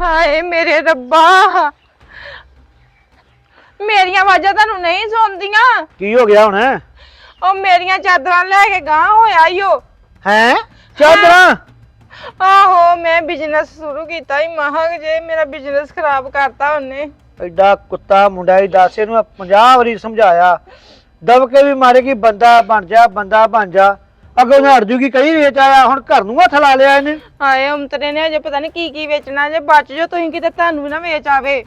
ਹਾਏ ਮੇਰੇ ਰੱਬਾ। ਮੇਰੀਆਂ ਆਵਾਜ਼ਾਂ ਤੁਹਾਨੂੰ ਨਹੀਂ ਸੁਣਦੀਆਂ। ਕੀ ਹੋ ਗਿਆ ਹੁਣ? ਉਹ ਮੇਰੀਆਂ ਚਾਦਰਾਂ ਲੈ ਕੇ ਗਾਂ ਹੋਇਆ ਈ ਓ। ਹੈ? ਚਾਦਰਾਂ? ਆਹੋ ਮੈਂ ਬਿਜ਼ਨਸ ਸ਼ੁਰੂ ਕੀਤਾ ਹੀ ਮਹਾਂਗ ਜੇ ਮੇਰਾ ਬਿਜ਼ਨਸ ਖਰਾਬ ਕਰਤਾ ਉਹਨੇ। ਐਡਾ ਕੁੱਤਾ ਮੁੰਡਾ ਹੀ ਦੱਸ ਇਹਨੂੰ 50 ਵਾਰੀ ਸਮਝਾਇਆ। ਦਬ ਕੇ ਵੀ ਮਾਰੇ ਕਿ ਬੰਦਾ ਬਣ ਜਾ ਬੰਦਾ ਬਣ ਜਾ। ਅੱਗੋਂ ਹਟ ਜੂਗੀ ਕਈ ਵੇਚ ਆਇਆ ਹੁਣ ਘਰ ਨੂੰ ਹੱਥ ਲਾ ਲਿਆ ਇਹਨੇ। ਹਾਏ ਉਮਤਰੇ ਨੇ ਅਜੇ ਪਤਾ ਨਹੀਂ ਕੀ ਕੀ ਵੇਚਣਾ ਜੇ ਬਚ ਜੋ ਤੁਸੀਂ ਕਿਤੇ ਤੁਹਾਨੂੰ ਨਾ ਵੇਚ ਆਵੇ।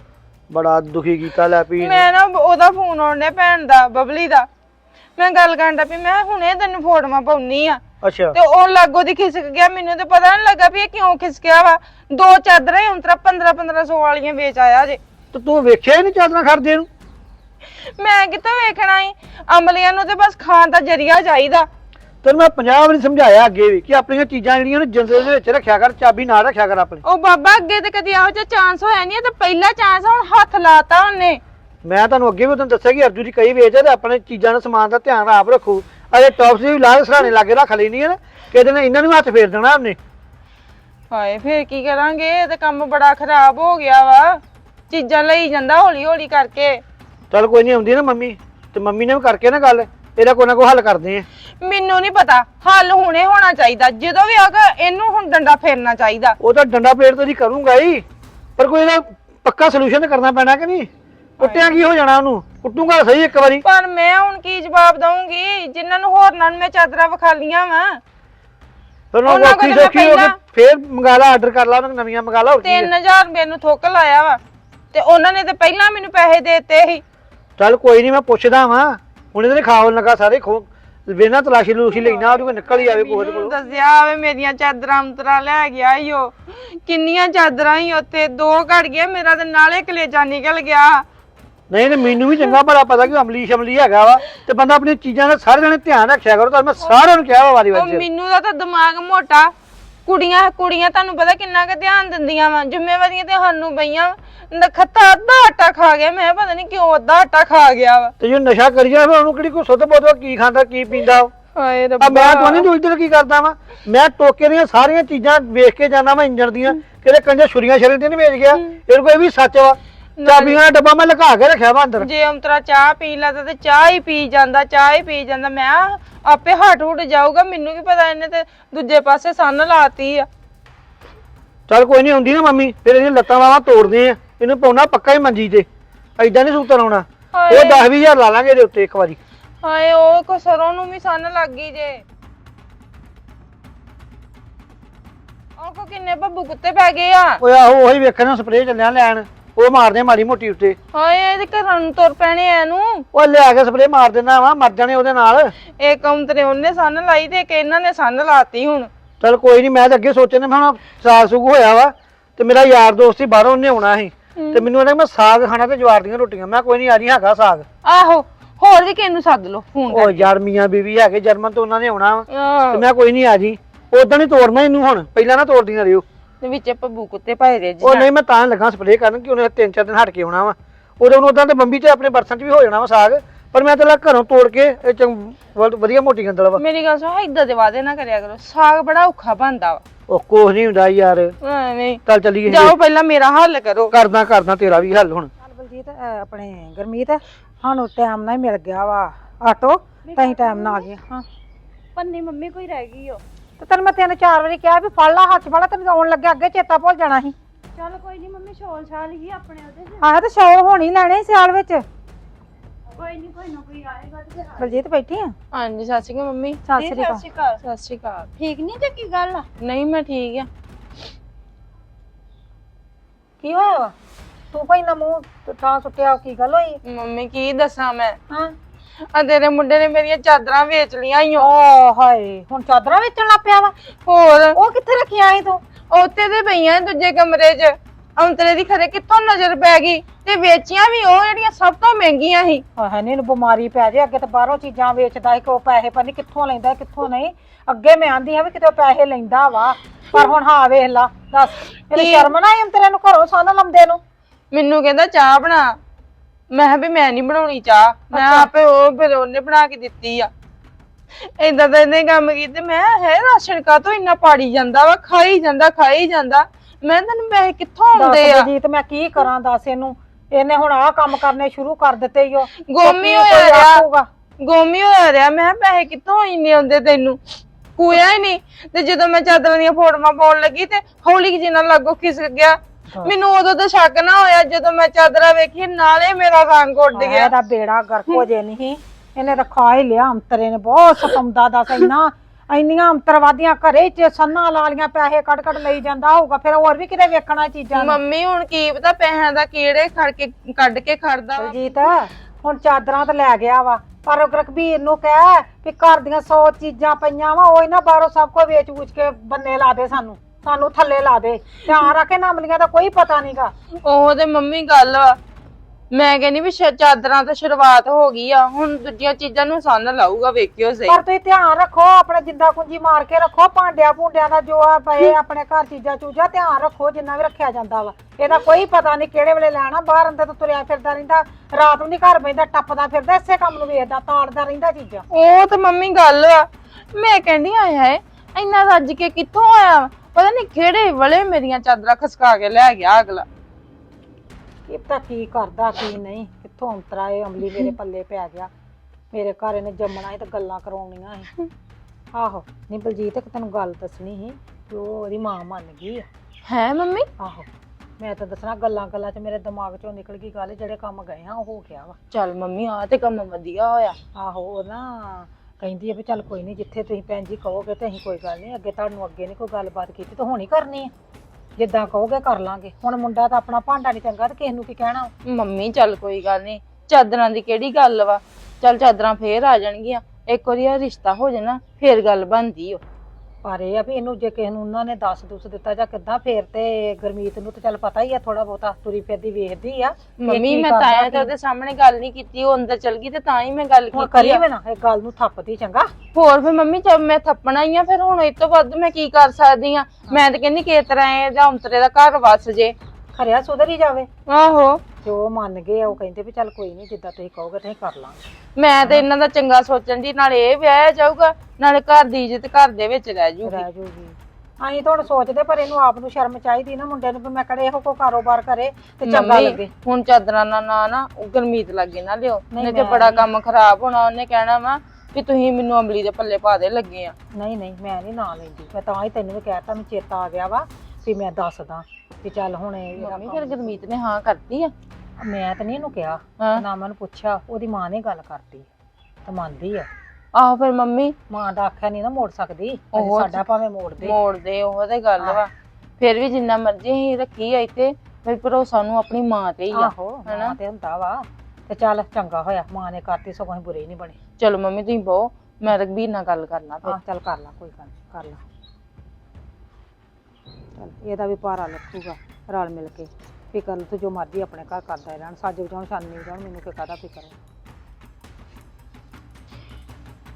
ਬੜਾ ਦੁਖੀ ਕੀਤਾ ਲੈ ਪੀ। ਮੈਂ ਨਾ ਉਹਦਾ ਫੋਨ ਆਉਣੇ ਭੈਣ ਦਾ ਬਬਲੀ ਦਾ। ਮੈਂ ਗੱਲ ਕਰਨ ਦਾ ਵੀ ਮੈਂ ਹੁਣੇ ਤੈਨੂੰ ਫੋਟੋਆਂ ਪਾਉਣੀ ਆ। ਅੱਛਾ। ਤੇ ਉਹ ਲਾਗੋ ਦੀ ਖਿਸਕ ਗਿਆ ਮੈਨੂੰ ਤੇ ਪਤਾ ਨਹੀਂ ਲੱਗਾ ਵੀ ਇਹ ਕਿਉਂ ਖਿਸਕਿਆ ਵਾ। ਦੋ ਚਾਦਰਾਂ ਉਂਤਰਾ 15 1500 ਵਾਲੀਆਂ ਵੇਚ ਆਇਆ ਜੇ। ਤੇ ਤੂੰ ਵੇਖਿਆ ਹੀ ਨਹੀਂ ਚਾਦਰਾਂ ਖੜਦੇ ਨੂੰ? ਮੈਂ ਕਿੱਥੋਂ ਵੇਖਣਾ ਈ? ਅਮਲੀਆਂ ਨੂੰ ਤੇ ਬਸ ਖਾਣ ਦਾ ਜਰੀਆ ਚਾਹੀਦਾ। ਤੈਨੂੰ ਮੈਂ 50 ਵਾਰੀ ਸਮਝਾਇਆ ਅੱਗੇ ਵੀ ਕਿ ਆਪਣੀਆਂ ਚੀਜ਼ਾਂ ਜਿਹੜੀਆਂ ਨੇ ਜਿੰਦਰੇ ਦੇ ਵਿੱਚ ਰੱਖਿਆ ਕਰ ਚਾਬੀ ਨਾ ਰੱਖਿਆ ਕਰ ਆਪਣੀ। ਉਹ ਬਾਬਾ ਅੱਗੇ ਤੇ ਕਦੀ ਇਹੋ ਜਿਹਾ ਚਾਂਸ ਹੋਇਆ ਨਹੀਂ ਤੇ ਪਹਿਲਾ ਚਾਂਸ ਹੁਣ ਹੱਥ ਲਾਤਾ ਉਹਨੇ। ਮੈਂ ਤੁਹਾਨੂੰ ਅੱਗੇ ਵੀ ਤੁਹਾਨੂੰ ਦੱਸਿਆ ਕਿ ਅਰਜੂ ਦੀ ਕਈ ਵੇਚਦੇ ਤੇ ਆਪਣੇ ਚੀਜ਼ਾਂ ਦਾ ਸਮਾਨ ਦਾ ਧਿਆਨ ਆਪ ਰੱਖੋ। ਅਜੇ ਟੌਪਸ ਵੀ ਲਾ ਕੇ ਸਰਾਣੇ ਲਾਗੇ ਰੱਖ ਲੈਣੀ ਹੈ ਨਾ ਕਿਤੇ ਨੇ ਇਹਨਾਂ ਨੂੰ ਹੱਥ ਫੇਰ ਦੇਣਾ ਉਹਨੇ। ਹਾਏ ਫੇਰ ਕੀ ਕਰਾਂਗੇ? ਇਹ ਤੇ ਕੰਮ ਬੜਾ ਖਰਾਬ ਹੋ ਗਿਆ ਵਾ। ਚੀਜ਼ਾਂ ਲਈ ਜਾਂਦਾ ਹੌਲੀ ਹੌਲੀ ਕਰਕੇ। ਚਲ ਕੋਈ ਨਹੀਂ ਆਉਂਦੀ ਨਾ ਮੰਮੀ ਤੇ ਮੰਮੀ ਨੇ ਵੀ ਕਰਕੇ ਨਾ ਗੱਲ। ਇਹਦਾ ਕੋਈ ਨਾ ਕੋਈ ਹੱਲ ਕਰਦੇ ਆ। ਮੈਨੂੰ ਨਹੀਂ ਪਤਾ ਹੱਲ ਹੁਣੇ ਹੋਣਾ ਚਾਹੀਦਾ ਜਦੋਂ ਵੀ ਆਗਾ ਇਹਨੂੰ ਹੁਣ ਡੰਡਾ ਫੇਰਨਾ ਚਾਹੀਦਾ। ਉਹ ਤਾਂ ਡੰਡਾ ਪੇੜ ਤੋਂ ਜੀ ਕਰੂੰਗਾ ਹੀ ਪਰ ਕੋਈ ਇਹਦਾ ਪੱਕਾ ਸੋਲੂਸ਼ਨ ਕਰਨਾ ਪੈਣਾ ਕਿ ਨਹੀਂ? ਕੁੱਟਿਆ ਕੀ ਹੋ ਜਾਣਾ ਉਹਨੂੰ? ਕੁੱਟੂਗਾ ਸਹੀ ਇੱਕ ਵਾਰੀ। ਪਰ ਮੈਂ ਹੁਣ ਕੀ ਜਵਾਬ ਦਵਾਂਗੀ ਜਿਨ੍ਹਾਂ ਨੂੰ ਹੋਰਨਾਂ ਨੂੰ ਮੈਂ ਚਾਦਰਾਂ ਵਿਖਾਲੀਆਂ ਵਾ। ਫਿਰ ਉਹ ਉਹਨਾਂ ਔਖੀ ਕੋਲ ਸੌਖੀ ਹੋ ਕੇ ਪਹਿਲਾਂ- ਫੇਰ ਮੰਗਾ ਲਾ ਆਰਡਰ ਕਰ ਲਾ ਉਹਨਾਂ ਨੂੰ ਨਵੀਆਂ ਮੰਗਾ ਲਾ ਹੋਰ ਕੀ ਹੈ। 3000 ਰੁਪਏ ਨੂੰ ਥੁੱਕ ਲਾਇਆ ਵਾ ਤੇ ਉਹਨਾਂ ਨੇ ਤੇ ਪਹਿਲਾਂ ਮੈਨੂੰ ਪੈਸੇ ਦੇਤੇ ਸੀ। ਚੱਲ ਕੋਈ ਨਹੀਂ ਮੈਂ ਪੁੱਛਦਾ ਵਾਂ। ਹੁਣ ਇਹਦੇ ਨੇ ਖਾਵਣ ਲੱਗਾ ਸਾਰੇ ਖੋ ਵੇਨਾ ਤਲਾਸ਼ੀ ਲੂਸ਼ੀ ਲੈਣਾ ਉਹਦੇ ਕੋਲ ਨਿਕਲ ਹੀ ਆਵੇ ਕੋਲ। ਮੈਨੂੰ ਦੱਸਿਆ ਆਵੇ ਮੇਰੀਆਂ ਚਾਦਰਾਂ ਅੰਤਰਾ ਲੈ ਗਿਆ ਈ ਉਹ। ਕਿੰਨੀਆਂ ਚਾਦਰਾਂ ਹੀ ਉੱਥੇ ਦੋ ਘੜ ਗਏ ਮੇਰਾ ਤੇ ਨਾਲੇ ਕਲੇਜਾ ਨਿਕਲ ਗਿਆ। ਨਹੀਂ ਤੇ ਮੈਨੂੰ ਵੀ ਚੰਗਾ ਭਲਾ ਪਤਾ ਕਿ ਅਮਲੀ ਸ਼ਮਲੀ ਹੈਗਾ ਵਾ ਤੇ ਬੰਦਾ ਆਪਣੀਆਂ ਚੀਜ਼ਾਂ ਦਾ ਸਾਰੇ ਜਣੇ ਧਿਆਨ ਰੱਖਿਆ ਕਰੋ ਤਾਂ ਮੈਂ ਸਾਰਿਆਂ ਨੂੰ ਕਿਹਾ ਵਾ ਵਾਰੀ ਉਹ ਵਾਰੀ ਮੈਨੂੰ ਦਾ ਤਾਂ ਦਿਮਾਗ ਮੋਟਾ। ਕੁੜੀਆਂ ਕੁੜੀਆਂ ਤੁਹਾਨੂੰ ਪਤਾ ਕਿੰਨਾ ਕੁ ਧਿਆਨ ਦਿੰਦੀਆਂ ਵਾ ਜ਼ਿੰਮੇਵਾਰੀਆਂ ਤੇ ਸਾਨੂੰ ਪਈਆਂ। ਨਖੱਤਾ ਅੱਧਾ ਆਟਾ ਖਾ ਗਿਆ ਮੈਂ ਪਤਾ ਨਹੀਂ ਕਿਉਂ ਅੱਧਾ ਆਟਾ ਖਾ ਗਿਆ ਵਾ। ਤੇ ਜੋ ਨਸ਼ਾ ਕਰੀ ਜਾ ਫਿਰ ਉਹਨੂੰ ਕਿਹੜੀ ਕੋਈ ਸੁੱਧ ਬੋਧ ਕੀ ਖਾਂਦਾ ਕੀ ਪੀਂਦਾ ਉਹ? ਹਾਏ ਆ ਰੱਬਾ। ਮੈਂ ਤਾਂ ਨਹੀਂ ਇੱਧਰ ਕੀ ਕਰਦਾ ਵਾਂ? ਮੈਂ ਟੋਕੇ ਦੀਆਂ ਸਾਰੀਆਂ ਚੀਜ਼ਾਂ ਵੇਖ ਕੇ ਜਾਂਦਾ ਵਾਂ ਇੰਜਣ ਦੀਆਂ ਕਿਹੜੇ ਕੰਜੇ ਛੁਰੀਆਂ ਛਰੇ ਤੇ ਨਹੀਂ ਵੇਚ ਗਿਆ? ਇਹ ਕੋਈ ਵੀ ਸੱਚ ਵਾ। ਚਾਬੀਆਂ ਦਾ ਡੱਬਾ ਮੈਂ ਲੁਕਾ ਕੇ ਰੱਖਿਆ ਵਾ ਅੰਦਰ। ਜੇ ਅੰਤਰਾ ਚਾਹ ਪੀ ਲੈਂਦਾ ਤੇ ਚਾਹ ਹੀ ਪੀ ਜਾਂਦਾ ਚਾਹ ਹੀ ਪੀ ਜਾਂਦਾ। ਮੈਂ ਕਿਹਾ ਆਪੇ ਹਟ ਹੁਟ ਜਾਊਗਾ ਮੈਨੂੰ ਕੀ ਪਤਾ ਇਹਨੇ ਤੇ ਦੂਜੇ ਪਾਸੇ ਸੰਨ ਲਾਤੀ ਆ। ਚੱਲ ਕੋਈ ਨਹੀਂ ਹੁੰਦੀ ਨਾ ਮੰਮੀ ਫਿਰ ਇਹਦੀਆਂ ਲੱਤਾਂ ਵਾਵਾ ਤੋੜਦੇ ਆ। ਇਹਨੂੰ ਪਾਉਣਾ ਪੱਕਾ ਹੀ ਮੰਜੀ ਤੇ। ਐਦਾਂ ਨਹੀਂ ਸੂਤਰ ਆਉਣਾ। ਉਹ 10 ਹਜ਼ਾਰ ਲਾ ਲਾਂਗੇ ਇਹਦੇ ਉੱਤੇ ਇੱਕ ਵਾਰੀ। ਹਾਏ ਉਹ ਕੋ ਸਰੋਂ ਨੂੰ ਵੀ ਸੰਨ ਲੱਗ ਗਈ ਜੇ। ਉਹ ਕੋ ਕਿੰਨੇ ਬੱਬੂ ਕੁੱਤੇ ਪੈ ਗਏ ਆ। ਓਏ ਆਹੋ ਉਹੀ ਵੇਖਣਾ ਸਪਰੇਅ ਚੱਲਿਆ ਲੈਣ। ਉਹ ਮਾਰਦੇ ਮਾੜੀ ਮੋਟੀ ਉੱਤੇ। ਹਾਏ ਇਹਦੇ ਘਰਾਂ ਨੂੰ ਤੁਰ ਪੈਣੇ ਆ ਇਹਨੂੰ। ਉਹ ਲਿਆ ਕੇ ਸਪਰੇਅ ਮਾਰ ਦਿੰਦਾ ਵਾ ਮਰ ਜਾਣੇ ਉਹਦੇ ਨਾਲ। ਇੱਕ ਅੰਤਰੇ ਉਹਨੇ ਸੰਨ ਲਾਈ ਤੇ ਇੱਕ ਇਹਨਾਂ ਨੇ ਸੰਨ ਲਾਤੀ ਹੁਣ। ਚੱਲ ਕੋਈ ਨਹੀਂ ਮੈਂ ਤਾਂ ਅੱਗੇ ਸੋਚਿਆ ਨਾ ਹੁਣ ਸਾਗ ਸੁਗ ਹੋਇਆ ਵਾ ਤੇ ਮੇਰਾ ਯਾਰ ਦੋਸਤ ਸੀ ਬਾਹਰੋਂ ਉਹਨੇ ਆਉਣਾ ਸੀ। ਤੇ ਮੈਨੂੰ ਕਹਿੰਦਾ ਮੈਂ ਸਾਗ ਖਾਣਾ ਤੇ ਜਵਾਰ ਦੀਆਂ ਰੋਟੀਆਂ। ਮੈਂ ਕੋਈ ਨਹੀਂ ਆ ਹੈਗਾ ਸਾਗ। ਆਹੋ ਹੋਰ ਵੀ ਕਿਹਨੂੰ ਸੱਦ ਲਓ ਫੋਨ ਉਹ ਯਾਰ ਮੀਆਂ ਬੀਵੀ ਹੈਗੇ ਜਰਮਨ ਤੋਂ ਉਹਨਾਂ ਨੇ ਆਉਣਾ ਵਾ। ਕਰ ਤੇ ਮੈਂ ਕੋਈ ਨਹੀਂ ਆ ਜੀ। ਉਦੋਂ ਤੋੜਨਾ ਇਹਨੂੰ ਹੁਣ ਪਹਿਲਾਂ ਨਾ ਤੋੜਦੀਆਂ ਰਿਓ ਤੇ ਵਿੱਚ ਬੱਬੂ ਕੁੱਤੇ ਪਾਏ ਦੇ ਜੀ ਉਹ ਨਹੀਂ ਮੈਂ ਤਾਂ ਲੱਗਾ ਸਪਰੇਅ ਕਰਨ ਕਿ ਉਹਨੇ ਤਿੰਨ ਚਾਰ ਦਿਨ ਹਟ ਕੇ ਆਉਣਾ ਵਾ। ਉਦੋਂ ਨੂੰ ਉਦਾਂ ਤੇ ਬੰਬੀ ਤੇ ਆਪਣੇ ਬਰਸਨ ਚ ਵੀ ਹੋ ਜਾਣਾ ਵਾ ਸਾਗ। ਪਰ ਮੈਂ ਤਾਂ ਲਾ ਘਰੋਂ ਤੋੜ ਕੇ ਇਹ ਚੰਗ ਬਹੁਤ ਵਧੀਆ ਮੋਟੀ ਗੰਦਲ ਵਾ। ਮੇਰੀ ਗੱਲ ਸੁਣ ਇਦਾਂ ਦੇ ਵਾਦੇ ਨਾ ਕਰਿਆ ਕਰੋ। ਸਾਗ ਬੜਾ ਔਖਾ ਬਣਦਾ ਵਾ। ਉਹ ਕੁਛ ਨਹੀਂ ਹੁੰਦਾ ਯਾਰ। ਐਵੇਂ। ਚੱਲ ਚੱਲੀਏ ਜਾਓ ਪਹਿਲਾਂ ਮੇਰਾ ਹੱਲ ਕਰੋ। ਕਰਦਾ ਕਰਦਾ ਤੇਰਾ ਵੀ ਹੱਲ ਹੁਣ। ਚੱਲ ਬਲਜੀਤ ਅਹ ਆਪਣੇ ਗਰਮੀਤ ਸਾਨੂੰ ਟਾਈਮ ਨਾਲ ਹੀ ਮਿਲ ਗਿਆ ਵਾ। ਆਟੋ ਤਾਂ ਹੀ ਟਾਈਮ ਨਾਲ ਆ ਗਏ ਹਾਂ। ਪੰਨੀ ਮੰਮੀ ਕੋਈ ਰਹਿ ਗਈ ਓ ਤੇ ਤੈਨੂੰ ਮੈਂ ਤਿੰਨ ਚਾਰ ਵਾਰੀ ਕਿਹਾ ਵੀ ਫੜ ਲਾ ਹੱਥ ਵਾਲਾ ਤੈਨੂੰ ਆਉਣ ਲੱਗਿਆ ਅੱਗੇ ਚੇਤਾ ਭੁੱਲ ਜਾਣਾ ਸੀ। ਚੱਲ ਕੋਈ ਨਹੀਂ ਮੰਮੀ ਛੋਲ ਛਾਲ ਹੀ ਆਪਣੇ ਉਹਦੇ ਚ। ਆਹ ਤੇ ਸ਼ੌਲ ਹੋਣੀ ਲੈਣੇ ਸੀ ਸਿਆਲ ਵਿੱਚ। ਕੋਈ ਨਹੀਂ ਕੋਈ ਨਾ ਕੋਈ ਆਏਗਾ ਤੇ ਫਿਰ ਬਲਜੀਤ ਬੈਠੀ ਆ? ਹਾਂਜੀ ਸਤਿ ਸ਼੍ਰੀ ਅਕਾਲ ਮੰਮੀ। ਸਤਿ ਸ੍ਰੀ ਅਕਾਲ। ਅਕਾਲ। ਸਤਿ ਸ਼੍ਰੀ ਅਕਾਲ। ਠੀਕ ਨਹੀਂ ਤੇ ਕੀ ਗੱਲ ਆ? ਨਹੀਂ ਮੈਂ ਠੀਕ ਆ। ਕੀ ਹੋਇਆ ਵਾ? ਤੂੰ ਕੋਈ ਨਾ ਮੂੰਹ ਠਾਂ ਸੁੱਟਿਆ ਕੀ ਗੱਲ ਹੋਈ? ਮੰਮੀ ਕੀ ਦੱਸਾਂ ਮੈਂ? ਹਾਂ। ਆ ਤੇਰੇ ਮੁੰਡੇ ਨੇ ਮੇਰੀਆਂ ਚਾਦਰਾਂ ਵੇਚ ਲੀਆਂ ਈ ਓ। ਓ ਹਾਏ ਹੁਣ ਚਾਦਰਾਂ ਵੇਚਣ ਲੱਗ ਪਿਆ ਵਾ? ਹੋਰ? ਉਹ ਕਿੱਥੇ ਰੱਖੀਆਂ ਸੀ ਤੂੰ? ਉੱਥੇ ਤੇ ਪਈਆਂ ਦੂਜੇ ਕਮਰੇ 'ਚ। ਅੰਤਰੇ ਦੀ ਖਰੇ ਕਿੱਥੋਂ ਨਜ਼ਰ ਪੈ ਗਈ? ਤੇ ਵੇਚੀਆਂ ਵੀ ਉਹ ਜਿਹੜੀਆਂ ਸਭ ਤੋਂ ਮਹਿੰਗੀਆਂ ਸੀ। ਆਹ ਨਹੀਂ ਬਿਮਾਰੀ ਪੈ ਜੇ ਅੱਗੇ ਤਾਂ ਬਾਹਰੋਂ ਚੀਜ਼ਾਂ ਵੇਚਦਾ ਕਿ ਉਹ ਪੈਸੇ ਪਤਾ ਨੀ ਕਿੱਥੋਂ ਲੈਂਦਾ ਕਿੱਥੋਂ ਨਹੀਂ। ਅੱਗੇ ਮੈਂ ਆਂਦੀ ਹਾਂ ਵੀ ਕਿਤੇ ਉਹ ਪੈਸੇ ਲੈਂਦਾ ਵਾ ਪਰ ਹੁਣ ਹਾਂ ਵੇਖ ਲਾ ਦੱਸ ਇਹਨੂੰ ਸ਼ਰਮ ਨਾ ਆਈ ਤੇਰੇ ਨੂੰ ਘਰੋਂ ਸੰਨ ਲੰਦੇ ਨੂੰ? ਮੈਨੂੰ ਕਹਿੰਦਾ ਚਾਹ ਬਣਾ। ਮੈਂ ਕਿਹਾ ਵੀ ਮੈਂ ਨਹੀਂ ਬਣਾਉਣੀ ਚਾਹ। ਮੈਂ ਆਪੇ ਉਹ ਫਿਰ ਉਹਨੇ ਬਣਾ ਕੇ ਦਿੱਤੀ ਆ। ਏਦਾਂ ਦਾ ਇਹਨੇ ਕੰਮ ਕੀਤੇ ਮੈਂ ਹੈ ਰਾਸ਼ਨ ਕਾ ਤੋਂ ਇੰਨਾ ਪਾੜੀ ਜਾਂਦਾ ਵਾ? ਖਾਈ ਜਾਂਦਾ ਖਾਈ ਜਾਂਦਾ। ਮੈਂ ਤੈਨੂੰ ਪੈਸੇ ਕਿੱਥੋਂ ਆਉਂਦੇ ਆ? ਬਲਜੀਤ ਮੈਂ ਕੀ ਕਰਾਂ ਦੱਸ ਇਹਨੂੰ? ਇਹਨੇ ਹੁਣ ਆਹ ਕੰਮ ਕਰਨੇ ਸ਼ੁਰੂ ਕਰ ਦਿੱਤੇ ਈ ਓ। ਗੋਮੀ ਹੋਇਆ ਰਿਹਾ? ਗੋਮੀ ਹੋਇਆ ਰਿਹਾ। ਮੈਂ ਕਿਹਾ ਪੈਸੇ ਕਿੱਥੋਂ ਇੰਨੇ ਆਉਂਦੇ ਤੈਨੂੰ? ਕੋਇਆ ਹੀ ਨਹੀਂ। ਤੇ ਜਦੋਂ ਮੈਂ ਚਾਦਰਾਂ ਦੀਆਂ ਫੋਟੋਆਂ ਪਾਉਣ ਲੱਗੀ ਤੇ ਹੌਲੀ ਜਿਹਾ ਲੱਗੋ ਖਿਸਕ ਗਿਆ। ਮੈਨੂੰ ਉਦੋਂ ਤਾਂ ਸ਼ੱਕ ਨਾ ਹੋਇਆ ਜਦੋਂ ਮੈਂ ਚਾਦਰਾਂ ਵੇਖੀ ਨਾਲੇ ਮੇਰਾ ਰੰਗ ਉੱਡ ਗਿਆ। ਇਹਦਾ ਬੇੜਾ ਗਰਕ ਹੋ ਜੇ ਨਹੀਂ। ਇਹਨੇ ਤਾਂ ਖਾ ਹੀ ਲਿਆ ਅੰਤਰੇ ਨੇ। ਬਹੁਤ ਸਤਮਦਾ ਦੱਸ ਇੰਨਾ ਇੰਨੀਆਂ ਅੰਤਰਵਾਦੀਆਂ ਘਰੇ ਚ ਸੰਨਾ ਲਾਲੀਆਂ ਪੈਸੇ ਕੱਢ ਕੱਢ ਲਈ ਜਾਂਦਾ ਹੋਊਗਾ ਫਿਰ ਹੋਰ ਵੀ ਕਿਤੇ ਵੇਖਣਾ ਚੀਜ਼ਾਂ ਨੂੰ। ਮੰਮੀ ਹੁਣ ਕੀ ਪਤਾ ਪੈਸਿਆਂ ਦਾ ਕਿਹੜੇ ਖੜ ਕੇ ਕੱਢ ਕੇ ਖੜਦਾ ਵਾ। ਹੁਣ ਚਾਦਰਾਂ ਤੇ ਲੈ ਗਿਆ ਵਾ ਪਰ ਉਹ ਰਕਬੀਰ ਨੂੰ ਕਹਿ ਵੀ ਘਰ ਦੀਆਂ 100 ਚੀਜ਼ਾਂ ਪਈਆਂ ਵਾ ਉਹ ਇਹਨਾਂ ਬਾਹਰੋਂ ਸਭ ਕੁਝ ਵੇਚ ਵੂਚ ਕੇ ਬੰਨੇ ਲਾ ਦੇ ਸਾਨੂੰ ਸਾਨੂੰ ਥੱਲੇ ਲਾ ਦੇ ਧਿਆਨ ਰੱਖੇ ਨਾਮਲੀਆਂ ਦਾ ਕੋਈ ਪਤਾ ਨਹੀਂਗਾ ਉਹ ਤੇ ਮੰਮੀ ਗੱਲ ਵਾ ਮੈਂ ਕਹਿੰਦੀ ਵੀ ਸ਼ਾ- ਚਾਦਰਾਂ ਤੋਂ ਸ਼ੁਰੂਆਤ ਹੋ ਗਈ ਆ ਹੁਣ ਦੂਜੀਆਂ ਚੀਜ਼ਾਂ ਨੂੰ ਸੰਨ ਲਾਊਗਾ ਵੇਖਿਓ ਸਹੀ। ਪਰ ਤੁਸੀਂ ਧਿਆਨ ਰੱਖੋ ਆਪਣੇ ਜਿੰਦਾ ਕੁੰਜੀ ਮਾਰ ਕੇ ਰੱਖੋ ਭਾਂਡਿਆਂ ਭੁੰਡਿਆਂ ਦਾ ਜੋ ਆ ਪਏ ਆਪਣੇ ਘਰ ਚੀਜ਼ਾਂ ਚੂਜ਼ਾਂ ਧਿਆਨ ਰੱਖੋ ਜਿੰਨਾ ਵੀ ਰੱਖਿਆ ਜਾਂਦਾ ਵਾ। ਇਹਦਾ ਕੋਈ ਪਤਾ ਨਹੀਂ ਕਿਹੜੇ ਵੇਲੇ ਲੈਣਾ ਬਾਹਰ ਅੰਦਰ ਤੋਂ ਤੁਰਿਆ ਫਿਰਦਾ ਰਹਿੰਦਾ ਰਾਤ ਨੂੰ ਨਹੀਂ ਘਰ ਬੈਂਦਾ ਟੱਪਦਾ ਫਿਰਦਾ ਇਸੇ ਕੰਮ ਨੂੰ ਵੇਖਦਾ ਤਾੜਦਾ ਰਹਿੰਦਾ ਚੀਜ਼ਾਂ। ਉਹ ਤਾਂ ਮੰਮੀ ਗੱਲ ਆ ਮੈਂ ਕਹਿੰਦੀ ਆਇਆ ਹੈ ਇੰਨਾ ਰੱਜ ਕੇ ਕਿੱਥੋਂ ਆਇਆ ਪਤਾ ਨਹੀਂ ਕਿਹੜੇ ਵਲੇ ਮੇਰੀਆਂ ਚਾਦਰਾਂ ਖਸਕਾ ਕੇ ਲੈ ਗਿਆ ਅਗਲਾ। ਤਾਂ ਕੀ ਕਰਦਾ ਕੀ ਨਹੀਂ? ਕਿੱਥੋਂ ਅੰਤਰਾ ਇਹ ਅਮਲੀ ਮੇਰੇ ਪੱਲੇ ਪੈ ਗਿਆ। ਮੇਰੇ ਘਰ ਇਹਨੇ ਜੰਮਣਾ ਸੀ ਤੇ ਗੱਲਾਂ ਕਰਾਉਣੀਆਂ ਸੀ। ਆਹੋ ਨਹੀਂ ਬਲਜੀਤ ਇੱਕ ਤੈਨੂੰ ਗੱਲ ਦੱਸਣੀ ਸੀ ਕਿ ਉਹ ਉਹਦੀ ਮਾਂ ਮੰਨ ਗਈ ਆ। ਹੈ ਮੰਮੀ? ਆਹੋ ਮੈਂ ਤਾਂ ਦੱਸਣਾ ਗੱਲਾਂ ਗੱਲਾਂ 'ਚ ਮੇਰੇ ਦਿਮਾਗ 'ਚੋਂ ਨਿਕਲ ਗਈ ਗੱਲ ਜਿਹੜੇ ਕੰਮ ਗਏ ਆ ਉਹ ਹੋ ਗਿਆ ਵਾ। ਚੱਲ ਮੰਮੀ ਆ ਤੇ ਕੰਮ ਵਧੀਆ ਹੋਇਆ। ਆਹੋ ਉਹ ਨਾ ਕਹਿੰਦੀ ਆ ਵੀ ਚੱਲ ਕੋਈ ਨਹੀਂ ਜਿੱਥੇ ਤੁਸੀਂ ਭੈਣ ਜੀ ਕਹੋਗੇ ਤੇ ਅਸੀਂ ਕੋਈ ਗੱਲ ਨਹੀਂ ਅੱਗੇ ਤੁਹਾਨੂੰ ਅੱਗੇ ਨਹੀਂ ਕੋਈ ਗੱਲਬਾਤ ਕੀਤੀ ਤਾਂ ਹੋਣੀ ਕਰਨੀ ਆ। ਜਿੱਦਾਂ ਕਹੋਗੇ ਕਰ ਲਾਂਗੇ। ਹੁਣ ਮੁੰਡਾ ਤਾਂ ਆਪਣਾ ਭਾਂਡਾ ਨਹੀਂ ਚੰਗਾ ਤੇ ਕਿਸੇ ਨੂੰ ਕੀ ਕਹਿਣਾ ਮੰਮੀ, ਚੱਲ ਕੋਈ ਗੱਲ ਨਹੀਂ। ਚਾਦਰਾਂ ਦੀ ਕਿਹੜੀ ਗੱਲ ਵਾ? ਚੱਲ ਚਾਦਰਾਂ ਫੇਰ ਆ ਜਾਣਗੀਆਂ। ਇੱਕ ਵਾਰੀ ਆ ਰਿਸ਼ਤਾ ਹੋ ਜਾਣਾ, ਫੇਰ ਗੱਲ ਬਣਦੀ ਓ। ਪਰ ਇਹ ਆ ਵੀ ਇਹਨੂੰ ਜੇ ਕਿਸੇ ਨੂੰ ਉਹਨਾਂ ਨੇ ਦੱਸ ਦੁੱਸ ਦਿੱਤਾ ਜਾਂ ਕਿੱਦਾਂ ਫੇਰ ਤੇ ਗਰਮੀਤ ਨੂੰ ਤਾਂ ਚੱਲ ਪਤਾ ਹੀ ਆ ਥੋੜਾ ਬਹੁਤਾ ਤੁਰੀ ਫਿਰਦੀ ਵੇਖਦੀ ਆ। ਵੀ ਇਹ ਮੰਮੀ ਕੀ ਮੈਂ ਕਰਦਾ, ਤਾਇਆ ਕੀ ਤੇ ਉਹਦੇ ਸਾਹਮਣੇ ਗੱਲ ਨਹੀਂ ਕੀਤੀ ਉਹ ਅੰਦਰ ਚਲ ਗਈ ਤੇ ਤਾਂ ਹੀ ਮੈਂ ਗੱਲ ਹੁਣ ਕੀਤੀ ਕਰੀ ਆ ਵੀ ਨਾ ਇਹ ਗੱਲ ਨੂੰ ਥੱਪਦੀ ਚੰਗਾ। ਹੋਰ ਫਿਰ ਮੰਮੀ ਜਦ ਮੈਂ ਥੱਪਣਾ ਹੀ ਆ ਫਿਰ ਹੁਣ ਇਸ ਤੋਂ ਵੱਧ ਮੈਂ ਕੀ ਕਰ ਸਕਦੀ ਆ? ਮੈਂ ਤਾਂ ਕਹਿੰਦੀ ਕਿਸ ਤਰ੍ਹਾਂ ਇਹ ਜਾਂ ਅੰਤਰੇ ਦਾ ਘਰ ਵਸ ਜੇ। ਖਰਿਆ ਸੁਧਰ ਹੀ ਜਾਵੇ। ਆਹੋ। ਜੋ ਮੰਨ ਗਏ ਆ ਉਹ ਕਹਿੰਦੇ ਵੀ ਚੱਲ ਕੋਈ ਨਹੀਂ ਜਿੱਦਾਂ ਤੁਸੀਂ ਕਹੋਗੇ ਤੁਸੀਂ ਕਰ ਲਾਂਗੇ। ਮੈਂ ਤੇ ਇਹਨਾਂ ਦਾ ਚੰਗਾ ਸੋਚਣ ਦੀ ਨਾਲੇ ਇਹ ਵਿਆਹਿਆ ਜਾਊਗਾ ਨਾਲੇ ਘਰ ਦੀ ਇੱਜ਼ਤ ਘਰ ਦੇ ਵਿੱਚ ਰਹਿ ਜੂਗੀ। ਰਹਿ ਜੂਗੀ। ਅਸੀਂ ਤਾਂ ਹੁਣ ਸੋਚਦੇ ਪਰ ਇਹਨੂੰ ਆਪ ਨੂੰ ਸ਼ਰਮ ਚਾਹੀਦੀ ਨਾ ਮੁੰਡੇ ਨੂੰ ਵੀ ਮੈਂ ਕੜੇ ਇਹੋ ਕੋ ਕਾਰੋਬਾਰ ਕਰੇ ਤੇ ਚੰਗਾ ਮੰਮੀ ਲੱਗੇ। ਹੁਣ ਚਾਦਰਾਂ ਨਾ ਨਾ ਨਾ ਉਹ ਗਰਮੀਤ ਲੱਗੇ ਨਾ ਲਿਓ। ਨਹੀਂ, ਨਹੀਂ ਤੇ ਮੈਂ ਬੜਾ ਨਹੀਂ। ਕੰਮ ਖਰਾਬ ਹੋਣਾ ਉਹਨੇ ਕਹਿਣਾ ਵਾ ਵੀ ਤੁਸੀਂ ਮੈਨੂੰ ਅੰਬਲੀ ਦੇ ਪੱਲੇ ਪਾ ਦੇ ਲੱਗੇ ਆ। ਨਹੀਂ ਨਹੀਂ ਮੈਂ ਨਹੀਂ ਨਾਂ ਲੈਂਦੀ। ਮੈਂ ਤਾਂ ਹੀ ਤੈਨੂੰ ਵੀ ਕਹਿਤਾ ਮੈਨੂੰ ਚੇਤਾ ਆ ਗਿਆ ਵਾ ਵੀ ਮੈਂ ਦੱਸਦਾ ਵੀ ਚੱਲ ਹੁਣ ਇਹ ਜਿਹੜਾ ਮੰਮੀ ਫਿਰ ਗਰਮੀਤ ਨੇ ਹਾਂ ਕਰਤੀ ਆ। ਮੈਂ ਤਾਂ ਨਹੀਂ ਇਹਨੂੰ ਕਿਹਾ ਹਾਂ। ਨਾ ਮੈਨੂੰ ਪੁੱਛਿਆ ਉਹਦੀ ਮਾਂ ਨੇ ਗੱਲ ਕਰਤੀ ਤਾਂ ਮੰਨਦੀ ਆ। ਆਹੋ ਫਿਰ ਮੰਮੀ। ਮਾਂ ਦਾ ਆਖਿਆ ਨਹੀਂ ਨਾ ਮੋੜ ਸਕਦੀ ਉਹ ਸਾਡਾ ਭਾਵੇਂ ਮੋੜ ਦੇ। ਮੋੜ ਦੇ ਉਹ ਤੇ ਗੱਲ ਵਾ। ਫਿਰ ਵੀ ਜਿੰਨਾ ਮਰਜ਼ੀ ਹੀ ਰੱਖੀ ਆ ਇੱਥੇ ਵੀ ਭਰੋਸਾ ਨੂੰ ਆਪਣੀ ਮਾਂ ਤੇ ਹੀ ਆ ਆਹੋ ਮਾਂ ਤੇ ਹੁੰਦਾ ਵਾ। ਤੇ ਚੱਲ ਚੰਗਾ ਹੋਇਆ ਮਾਂ ਨੇ ਕਰਤੀ ਸਗੋਂ ਅਸੀਂ ਬੁਰੇ ਨਹੀਂ ਬਣੇ। ਚਲੋ ਮੰਮੀ ਤੁਸੀਂ ਬਹੁ ਮੈਂ ਰਘਬੀਰ ਨਾਲ ਗੱਲ ਕਰਨਾ ਫਿਰ। ਆਹ ਚੱਲ ਕਰ ਲਾ ਕੋਈ ਗੱਲ ਨੀ, ਕਰ ਲਾ। ਚੱਲ ਇਹਦਾ ਵੀ ਭਾਰਾ ਲੱਥੂਗਾ ਰਲ ਮਿਲ ਕੇ। ਫਿਕਰ ਤੂੰ ਜੋ ਮਰਜ਼ੀ ਆਪਣੇ ਘਰ ਕਰਦਾ ਰਹਿਣ ਸੱਜ ਵਜਾਉਣ ਛਾਨੀ ਵਜਾਉਣ ਮੈਨੂੰ ਕੀ ਕਾਹਦਾ ਫਿਕਰ ਹੈ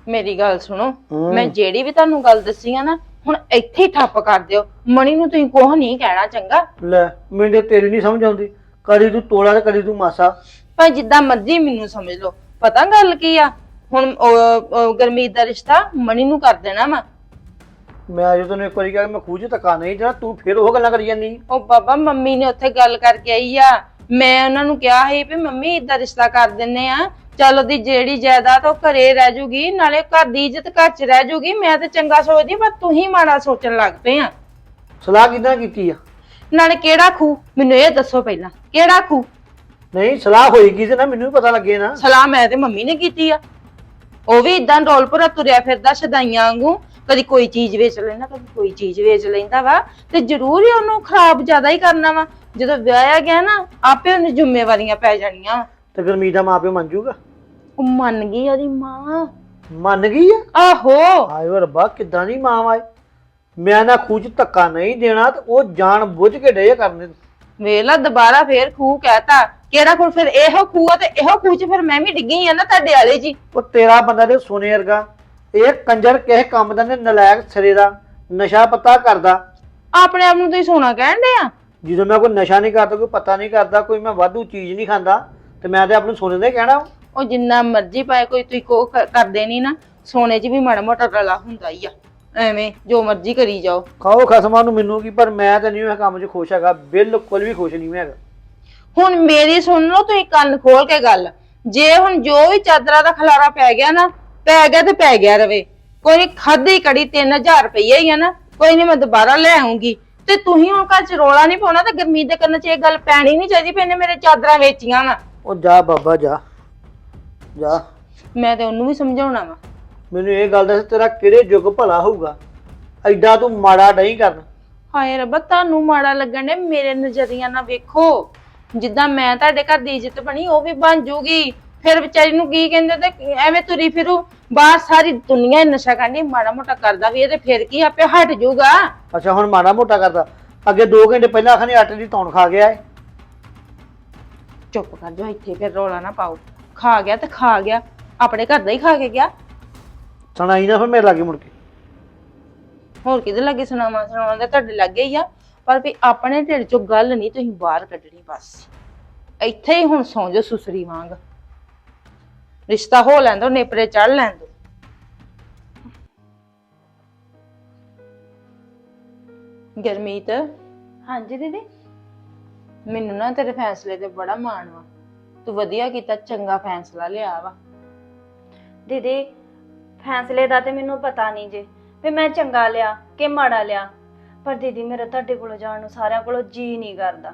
ਮੇਰੀ ਗੱਲ ਸੁਣੋ ਮੈਂ ਜਿਹੜੀ ਵੀ ਤੁਹਾਨੂੰ ਗੱਲ ਦੱਸੀ ਆ ਨਾ ਹੁਣ ਇੱਥੇ ਹੀ ਠੱਪ ਕਰ ਦਿਓ। ਮਣੀ ਨੂੰ ਤੁਸੀਂ ਕੁਝ ਨਹੀਂ ਕਹਿਣਾ ਚੰਗਾ? ਲੈ ਮੈਨੂੰ ਤੇ ਤੇਰੀ ਨਹੀਂ ਸਮਝ ਆਉਂਦੀ। ਕਦੀ ਤੂੰ ਤੋਲਾ ਤੇ ਕਦੀ ਤੂੰ ਮਾਸਾ। ਭਾਵੇਂ ਜਿੱਦਾਂ ਮਰਜ਼ੀ ਮੈਨੂੰ ਸਮਝ ਲਓ। ਪਤਾ ਗੱਲ ਕੀ ਆ? ਹੁਣ ਉਹ- ਉਹ ਗਰਮੀਤ ਦਾ ਰਿਸ਼ਤਾ ਮਣੀ ਨੂੰ ਕਰ ਦੇਣਾ ਵਾ। ਮੈਂ ਜਦੋਂ ਤੈਨੂੰ ਇੱਕ ਵਾਰੀ ਕਿਹਾ ਕਿ ਮੈਂ ਖੂਜ ਧੱਕਾ ਨਹੀਂ ਦੇਣਾ ਤੂੰ ਫਿਰ ਉਹ ਗੱਲਾਂ ਕਰੀ ਜਾਂਦੀ। ਉਹ ਬਾਬਾ ਮੰਮੀ ਨੇ ਉੱਥੇ ਗੱਲ ਕਰਕੇ ਆਈ ਆ। ਮੈਂ ਉਹਨਾਂ ਨੂੰ ਕਿਹਾ ਸੀ ਵੀ ਮੰਮੀ ਇਦਾਂ ਰਿਸ਼ਤਾ ਕਰ ਦਿੰਨੇ ਆ। ਚੱਲ ਉਹਦੀ ਜਿਹੜੀ ਜਾਇਦਾਦ ਉਹ ਘਰੇ ਰਹਿ ਜੂਗੀ ਨਾਲੇ ਘਰ ਦੀ ਇੱਜ਼ਤ ਘਰ 'ਚ ਰਹਿ ਜੂਗੀ। ਮੈਂ ਤੇ ਚੰਗਾ ਸੋਚਦੀ ਪਰ ਤੂੰ ਹੀ ਮਾੜਾ ਸੋਚਣ ਲੱਗ ਪਏ ਆ। ਸਲਾਹ ਕਿਦਾਂ ਕੀਤੀ ਆ? ਨਾਲੇ ਕਿਹੜਾ ਖੂ ਮੈਨੂੰ ਇਹ ਦੱਸੋ ਪਹਿਲਾਂ ਕਿਹੜਾ ਖੂ ਨਹੀਂ ਸਲਾਹ ਹੋਏਗੀ ਤੇ ਨਾ ਮੈਨੂੰ ਵੀ ਪਤਾ ਲੱਗੇ ਨਾ। ਸਲਾਹ ਮੈਂ ਤੇ ਮੰਮੀ ਨੇ ਕੀਤੀ ਆ। ਉਹ ਵੀ ਇਦਾਂ ਰੋਲਪੁਰਾ ਤੁਰਿਆ ਫਿਰਦਾ ਸ਼ਦਾਈਆਂ ਵਾਂਗੂ ਕਦੀ ਕੋਈ ਚੀਜ਼ ਵੇਚ ਲੈਂਦਾ ਕਦੀ ਕੋਈ ਚੀਜ਼ ਵੇਚ ਲੈਂਦਾ ਵਾ ਤੇ ਜ਼ਰੂਰ ਹੀ ਉਹਨੂੰ ਖਰਾਬ ਜ਼ਿਆਦਾ ਹੀ ਕਰਨਾ ਵਾ। ਜਦੋਂ ਵਿਆਹਿਆ ਗਿਆ ਨਾ ਆਪੇ ਉਹਨੂੰ ਜ਼ਿੰਮੇਵਾਰੀਆਂ ਪੈ ਜਾਣੀਆਂ। ਵਾਂ। ਤੇ ਗਰਮੀਤ ਦਾ ਮਾਪਿਓ ਮੰਨ ਜੂਗਾ? ਉਹ ਮੰਨ ਗਈ ਉਹਦੀ ਮਾਂ। ਮੰਨ ਗਈ ਆ? ਆਹੋ। ਹਾਏ ਓ ਰੱਬਾ ਕਿਦਾਂ ਦੀ ਮਾਂ ਆਏ ਮੈਂ ਨਾ ਖੂਜ ਧੱਕਾ ਨਹੀਂ ਦੇਣਾ ਤੇ ਉਹ ਜਾਣ ਬੁੱਝ ਕੇ ਡੇ ਕਰਨੇ ਵੇਲਾ ਦੁਬਾਰਾ ਫੇਰ ਖੂਹ ਕਹਿਤਾ। ਕਿਹੜਾ ਖੂਹ? ਫਿਰ ਇਹੋ ਖੂਹ ਆ ਤੇ ਇਹੋ ਖੂਹ ਚ ਫਿਰ ਮੈਂ ਵੀ ਡਿੱਗੀ ਆ ਨਾ ਤੁਹਾਡੇ ਵਾਲੇ ਜੀ। ਉਹ ਤੇਰਾ ਬੰਦਾ ਤੇ ਸੋਨੇ ਵਰਗਾ। ਇਹ ਕੰਜਰ ਕਿਸੇ ਕੰਮ ਦਾ ਨੇ ਨਲਾਇਕ ਸਿਰੇ ਦਾ ਨਸ਼ਾ ਪਤਾ ਕਰਦਾ। ਆਪਣੇ ਆਪ ਨੂੰ ਤੁਸੀਂ ਸੋਨਾ ਕਹਿਣ ਦੇ ਆ? ਜਦੋਂ ਮੈਂ ਕੋਈ ਨਸ਼ਾ ਨਹੀਂ ਕਰਦਾ ਕੋਈ ਪਤਾ ਨਹੀਂ ਕਰਦਾ ਕੋਈ ਮੈਂ ਵਾਧੂ ਚੀਜ਼ ਨਹੀਂ ਖਾਂਦਾ ਤੇ ਮੈਂ ਤੇ ਆਪ ਨੂੰ ਸੋਨੇ ਦਾ ਹੀ ਕਹਿਣਾ ਵਾ। ਉਹ ਜਿੰਨਾ ਮਰਜ਼ੀ ਪਾਏ ਕੋਈ ਤੁਸੀਂ ਕੋ ਕਰਦੇ ਨਹੀਂ ਨਾ ਸੋਨੇ 'ਚ ਵੀ ਮਾੜਾ ਮੋਟਾ ਰਲਾ ਹੁੰਦਾ ਹੀ ਆ। ਐਵੇਂ ਜੋ ਮਰਜ਼ੀ ਕਰੀ ਜਾਓ। ਖਾਓ ਖਸਮਾਂ ਨੂੰ ਮੈਨੂੰ ਕੀ ਪਰ ਮੈਂ ਤਾਂ ਨਹੀਂ ਇਹ ਕੰਮ 'ਚ ਖੁਸ਼ ਹੈਗਾ ਬਿਲਕੁਲ ਵੀ ਖੁਸ਼ ਨਹੀਂ ਮੈਂ ਹੈਗਾ। ਹੁਣ ਮੇਰੀ ਸੁਣ ਲਓ ਤੁਸੀਂ ਕੰਨ ਖੋਲ ਕੇ ਗੱਲ। ਜੇ ਹੁਣ ਜੋ ਵੀ ਚਾਦਰਾਂ ਦਾ ਖਲਾਰਾ ਪੈ ਗਿਆ ਨਾ ਪੈ ਗਿਆ ਤੇ ਪੈ ਗਿਆ ਰਵੇ। ਕੋਈ ਨੀ, ਖਾਧੀ ਕੜੀ 3000 ਰੁਪਈਆ ਹੀ ਆ ਨਾ ਕੋਈ ਨਹੀਂ ਮੈਂ ਦੁਬਾਰਾ ਲੈ ਆਉਂਗੀ ਤੇ ਤੁਸੀਂ ਹੁਣ ਘਰ ਚ ਰੋਲਾ ਨਹੀਂ ਪਾਉਣਾ ਤੇ ਗਰਮੀਤ ਦੇ ਕੰਨ 'ਚ ਇਹ ਗੱਲ ਪੈਣੀ ਨਹੀਂ ਚਾਹੀਦੀ ਵੀ ਇਹਨੇ ਮੇਰੇ ਚਾਦਰਾਂ ਵੇਚੀਆਂ ਵਾ। ਉਹ ਜਾ ਬਾਬਾ ਜਾ। ਜਾ। ਮੈਂ ਤੇ ਉਹਨੂੰ ਵੀ ਸਮਝਾਉਣਾ ਵਾ। ਮੈਨੂੰ ਇਹ ਗੱਲ ਦੱਸ ਤੇਰਾ ਕਿਹੜੇ ਯੁੱਗ ਭਲਾ ਹੋਊਗਾ? ਐਡਾ ਤੂੰ ਮਾੜਾ ਨਹੀਂ ਕਰਨਾ। ਹਾਏ ਰੱਬਾ ਤੁਹਾਨੂੰ ਮਾੜਾ ਲੱਗਣ ਦੇ ਮੇਰੇ ਨਜ਼ਰੀਆ ਨਾਲ ਵੇਖੋ। ਜਿੱਦਾਂ ਮੈਂ ਤੁਹਾਡੇ ਘਰ ਦੀ ਇੱਜ਼ਤ ਬਣੀ ਉਹ ਵੀ ਬਣ ਜੂਗੀ। ਫਿਰ ਵਿਚਾਰੀ ਨੂੰ ਕੀ ਕਹਿੰਦੇ ਤੇ ਐਵੇਂ ਤੁਰੀ ਫਿਰੂ ਬਾਹਰ ਸਾਰੀ ਦੁਨੀਆ ਹੀ ਨਸ਼ਾ ਕਰਨੀ ਮਾੜਾ ਮੋਟਾ ਕਰਦਾ ਵੀ ਇਹ ਤੇ ਫਿਰ ਕੀ ਆਪੇ ਹਟ ਜੂਗਾ ਅੱਛਾ ਹੁਣ ਮਾੜਾ ਮੋਟਾ ਕਰਦਾ। ਅੱਗੇ 2 ਘੰਟੇ ਪਹਿਲਾਂ ਆਖਣੇ ਆਟੇ ਦੀ ਤੌਣ ਖਾ ਗਿਆ ਏ। ਚੁੱਪ ਕਰ ਜਾ ਇੱਥੇ ਫਿਰ ਰੋਲਾ ਨਾ ਪਾਓ। ਖਾ ਗਿਆ ਤੇ ਖਾ ਗਿਆ ਆਪਣੇ ਘਰ ਦਾ ਹੀ ਖਾ ਕੇ ਗਿਆ। ਸੁਣਾਈ ਨਾ ਫਿਰ ਮੇਰੇ ਲਾਗੇ ਮੁੜ ਕੇ। ਹੋਰ ਕਿਹਦੇ ਲੱਗੇ ਸੁਣਾਵਾਂ ਸੁਣਾਉਣ ਦੇ ਤੁਹਾਡੇ ਲੱਗੇ ਹੀ ਆ। ਪਰ ਵੀ ਆਪਣੇ ਢਿੱਡ ਚੋਂ ਗੱਲ ਨਹੀਂ ਤੁਸੀਂ ਬਾਹਰ ਕੱਢਣੀ ਬਸ। ਇੱਥੇ ਹੀ ਹੁਣ ਸੌਂ ਜਾ ਸੁਸਰੀ ਵਾਂਗ। ਰਿਸ਼ਤਾ ਹੋ ਲੈਂਦੋ ਨੇਪਰੇ ਚੜ ਲੈਂਦੋ। ਗਰਮੀਤ? ਹਾਂਜੀ ਦੀਦੀ। ਮੈਨੂੰ ਨਾ ਤੇਰੇ ਫੈਸਲੇ ਤੇ ਬੜਾ ਮਾਣ ਵਾ। ਤੂੰ ਵਧੀਆ ਕੀਤਾ ਚੰਗਾ ਫੈਸਲਾ ਲਿਆ ਵਾ। ਦੀਦੀ ਫੈਸਲੇ ਦਾ ਤੇ ਮੈਨੂੰ ਪਤਾ ਨਹੀਂ ਜੇ ਵੀ ਮੈਂ ਚੰਗਾ ਲਿਆ ਕਿ ਮਾੜਾ ਲਿਆ। ਪਰ ਦੀਦੀ ਮੇਰਾ ਤੁਹਾਡੇ ਕੋਲ ਜਾਣ ਨੂੰ ਸਾਰਿਆਂ ਕੋਲੋਂ ਜੀ ਨਹੀਂ ਕਰਦਾ।